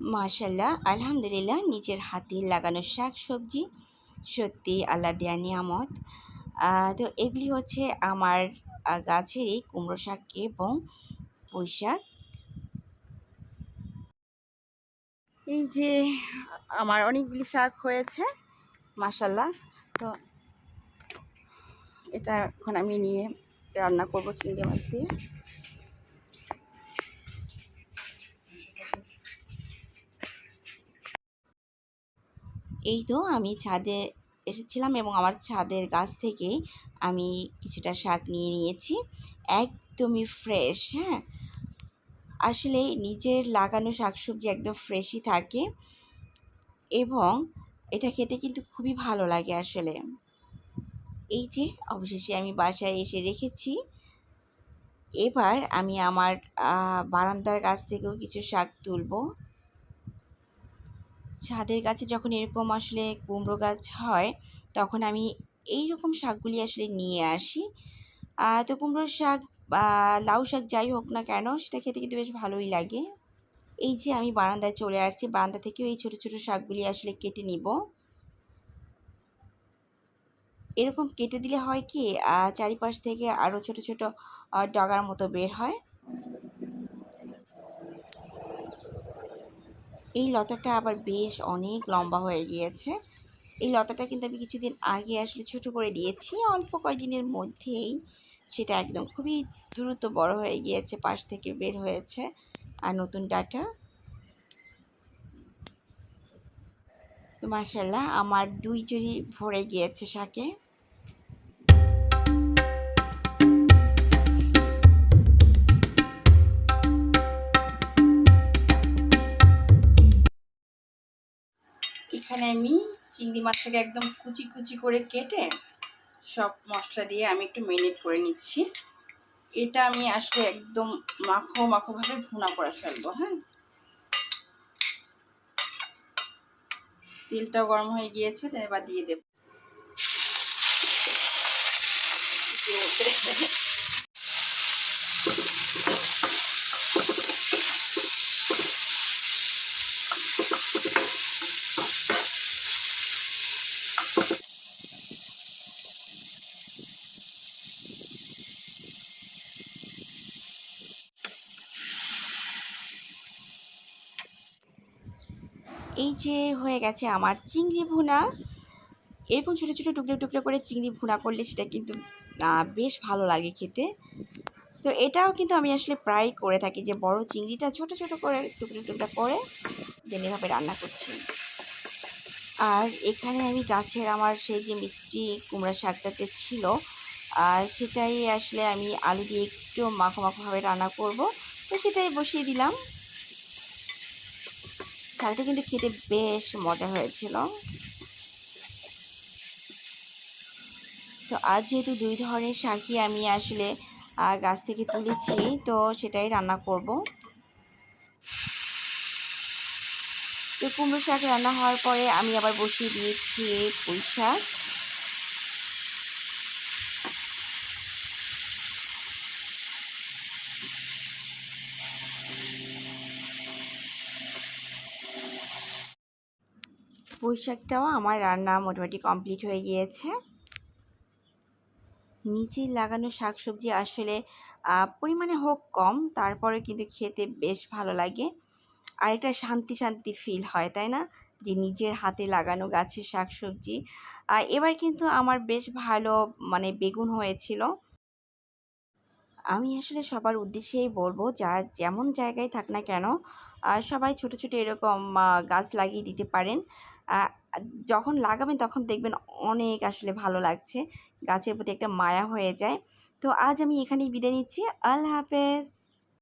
মাশাল্লাহ আলহামদুলিল্লাহ নিজের হাতে লাগানো শাক সবজি সত্যি আল্লাহ দেয়া নিয়ামত। তো এগুলি হচ্ছে আমার আহ, গাছেরই কুমড়ো শাক এবং পুঁই শাক। এই যে আমার অনেকগুলি শাক হয়েছে মাশাল্লাহ তো এটা এখন আমি নিয়ে রান্না করব চিংড়ি মাছ দিয়ে। এই তো আমি ছাদে এসেছিলাম এবং আমার ছাদের গাছ থেকে আমি কিছুটা শাক নিয়ে নিয়েছি। একদমই ফ্রেশ হ্যাঁ? আসলে নিজের লাগানো শাকসবজি একদম ফ্রেশই থাকে এবং এটা খেতে কিন্তু খুবই ভালো লাগে আসলে। এই যে অবশেষে আমি বাসায় এসে রেখেছি। এবার আমি আমার বারান্দার গাছ থেকেও কিছু শাক তুলবো। ছাদের গাছে যখন এরকম আসলে কুমড়ো গাছ হয়, তখন আমি এই রকম শাকগুলি আসলে নিয়ে আসি। তো কুমড়োর শাক বা লাউ শাক যাই হোক না কেন, সেটা খেতে কিন্তু বেশ ভালোই লাগে। এই যে আমি বারান্দায় চলে আসছি, বারান্দা থেকেও এই ছোটো ছোটো শাকগুলি আসলে কেটে নিব। এরকম কেটে দিলে হয় কি চারিপাশ থেকে আরও ছোট ছোট ডগার মতো বের হয়। এই লতাটা আবার বেশ অনেক লম্বা হয়ে গিয়েছে। এই লতাটা কিন্তু আমি কিছুদিন আগে আসলে ছোট করে দিয়েছি। অল্প কয়েকদিনের মধ্যেই সেটা একদম খুবই দ্রুত বড় হয়ে গিয়েছে, পাশ থেকে বের হয়েছে। আর নতুন ডাটা। তো মাসাল্লাহ আমার দুই জুড়ি ভরে গিয়েছে শাকে। এখানে আমি চিংড়ি মাছটাকে একদম কুচি কুচি করে কেটে সব মশলা দিয়ে আমি একটু মেরিনেট করে নিচ্ছি। এটা আমি আসলে একদম মাখো মাখোভাবে ভুনা করে ফেলব হ্যাঁ? তেলটাও গরম হয়ে গিয়েছে, তাই এবার দিয়ে দেব। এই যে হয়ে গেছে আমার চিংড়ি ভুনা। এরকম ছোটো ছোটো টুকরো টুকরো করে চিংড়ি ভুনা করলে সেটা কিন্তু বেশ ভালো লাগে খেতে। তো এটাও কিন্তু আমি আসলে প্রায় করে থাকি যে বড় চিংড়িটা ছোট ছোট করে টুকরো টুকরো করে দেন এভাবে রান্না করছি। আর এখানে আমি গাছের আমার সেই যে মিষ্টি কুমড়া শাকটাতে ছিল, আর সেটাই আসলে আমি আলু দিয়ে একটু মাখো মাখোভাবে রান্না করব। তো সেটাই বসিয়ে দিলাম। শাকটা কিন্তু খেতে বেশ মজা হয়েছিল। তো আজ যেহেতু দুই ধরনের শাকই আমি আসলে গাছ থেকে তুলেছি, তো সেটাই রান্না করব। তো কুমড়ো শাক রান্না হওয়ার পরে আমি আবার বসিয়ে দিয়েছি পুঁই শাক। পুঁই শাকটাও আমার রান্না মোটামুটি কমপ্লিট হয়ে গিয়েছে। নিজের লাগানো শাকসবজি আসলে পরিমাণে হোক কম, তারপরে কিন্তু খেতে বেশ ভালো লাগে। আর এটা শান্তি শান্তি ফিল হয়, তাই না? যে নিজের হাতে লাগানো গাছের শাকসবজি। এবার কিন্তু আমার বেশ ভালো মানে বেগুন হয়েছিল। আমি আসলে সবার উদ্দেশ্যেই বলব, যার যেমন জায়গায় থাক না কেন সবাই ছোট ছোট এরকম গাছ লাগিয়ে দিতে পারেন। যখন লাগাবেন তখন দেখবেন অনেক আসলে ভালো লাগছে। গাছের প্রতি একটা মায়া হয়ে যায়। তো আজ আমি এখানেই বিদায় নিচ্ছি। আল্লাহ হাফেজ।